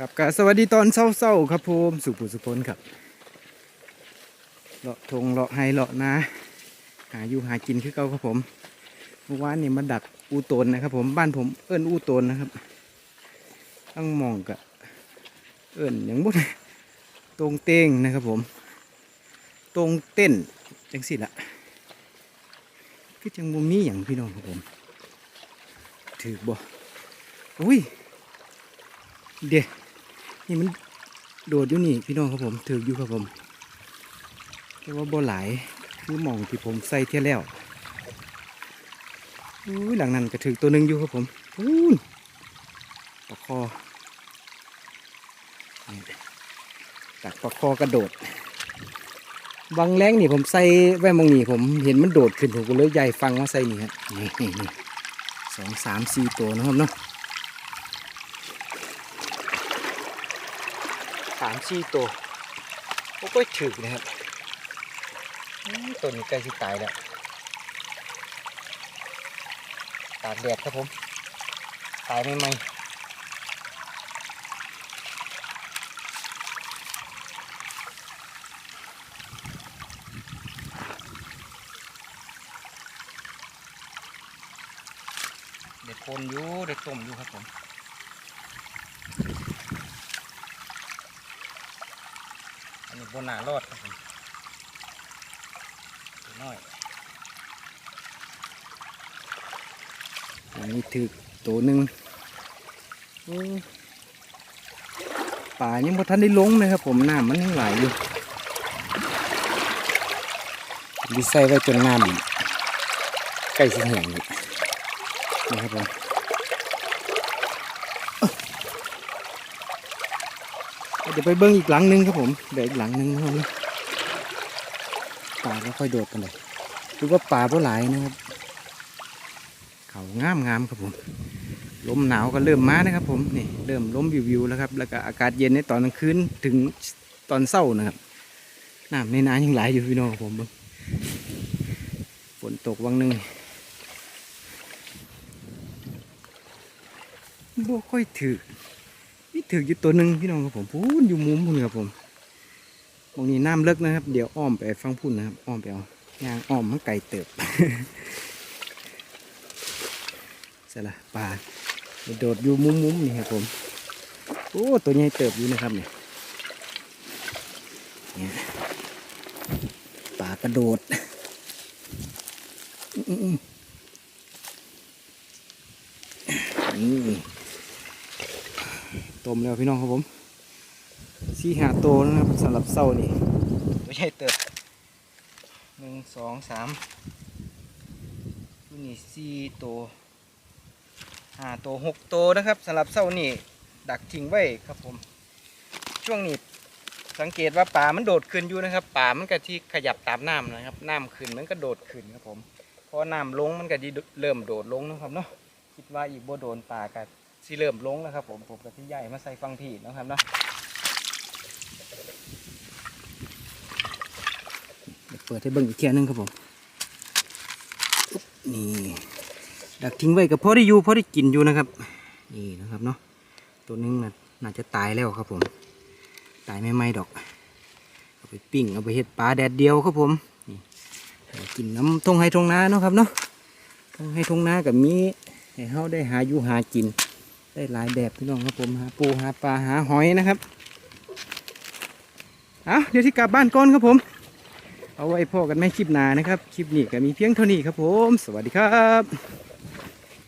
ครับก็สวัสดีตอนเช้าๆครับผมสุขุสุพลครับเลาะทงเลาะไฮเลาะนาหาอยู่หากินคือเก่าครับผมเมื่อวานนี่มาดักอูโตนนะครับ ผมบ้านผมเอิ้นอูโตนนะครับตั้งมองกะเอิ้นอย่างบุดตรงเตงนะครับผม ตรงเต้นจังสิละคือจังบ่มีอย่างพี่น้องครับผมถือบ่อุ้ยเดี๋ยว นี่มันโดดอยู่นี่พี่น้องครับผมถืออยู่ครับผมแต่ว่าบ่หลายคือมองที่ผมใส่เที่ยแล้วอุ้ยหลังนั้นก็ถือตัวหนึ่งอยู่ครับผมอู้ปลาคอตักปลาคอกระโดดบางแรงนี่ผมใส่แว่นมองนี่ผมเห็นมันโดดขึ้นผมก็เลยใหญ่ฟังว่าใส่นี่ครับนี่นี่นี่สองสามสี่ตัวนะครับเนาะามสี่ตัวโอ้ก็ถึกนะครับตัวนี้ใกล้ที่ตายแล้วตากแดดครับผม ตายไม่ไหมเด็กคนอยู่เด็กต้มอยู่ครับผม อันนี้ บนหนารอดครับผมตัวน้อยอันนี้ถือตัวหนึ่งป่ายังพอทันได้ลงเลยครับผมน้ำมันยังไหลอยู่ดีไซน์ไว้จนน้ำใกล้สิแห้งอยู่นี่ครับผม ดี๋ยวไปเบิ้งอีกหลังหนึงครับผมเดี๋ยวอีกหลังหนึงนะครับป่าไม่ค่อยโดดกันเลยดูว่าป่าเพราะหลายนะครับ เขางามงามครับผมลมหนาวก็เริ่มมานะครับ ผมนี่เริ่มลมวิวๆแล้วครับ แล้วก็อากาศเย็นในตอนกลางคืนถึงตอนเช้านะครับน้ำในน้ำยังไหลอยู่พี่น้องผมบิ่งฝนตกวังหนึ่งบ่ค่อยถือ ถืออยู่ตัวหนึ่งพี่น้องครับผมพูนอยู่มุมพุ่นครับผมตรงนี้น้ำเลิกนะครับ เดี๋ยวอ้อมไปฟังพุ่นนะครับ อ้อมไปเอายางอ้อมมันไก่เติบเสร็จละปลาโดดอยู่มุมมุมๆนี่ครับผมโอ้ตัวใหญ่เติบอยู่นะครับเนี่ยเนี่ยปลากระโดดอื้อๆนี่ ต้มแล้วพี่น้องครับผมสี่หาโตวนะครับสำหรับเศร้านี่ไม่ใช่เติบหนึ่งสองสามนี่สี่โตวห้าโตวหกโตวนะครับสำหรับเศร้านี่ดักทิ้งไว้ครับผม ช่วงนี้สังเกตว่าป่ามันโดดขึ้นอยู่นะครับป่ามันก็ที่ขยับตามน้ำนะครับน้ำขึ้นมันก็โดดขึ้นครับผมพอน้ำลงมันก็ดีเริ่มโดดลงนะครับเนาะคิดว่าอีกบ่โดนป่าก็ สิเริ่มลงแล้วครับผมผมกับที่ใหญ่มาใส่ฟังผีนะครับเนาะเดี๋ยวเปิดให้เบิ่งอีกเทียหนึงครับผม นี่ดักทิ้งไว้กับพอได้อยู่พอได้กินอยู่นะครับ นี่นะครับเนาะตัวนึงน่ะน่าจะตายแล้วครับผม ตายไม่ไหมดอก เอาไปปิ้งเอาไปเห็ดปลาแดดเดียวครับผมนี่กินน้ำทงให้ทงนาเนาะครับเนาะทงให้ทงนากับมีให้เฮาได้หาอยู่หากิน ได้หลายแบบพี่น้องครับผมหาปูหาปลาหาหอยนะครับเอาเดี๋ยวที่กลับบ้านก่อนครับผม เอาไว้พ่อกันแม่คลิปหนานะครับ คลิปนี้ก็มีเพียงเท่านี้ครับผม สวัสดีครับ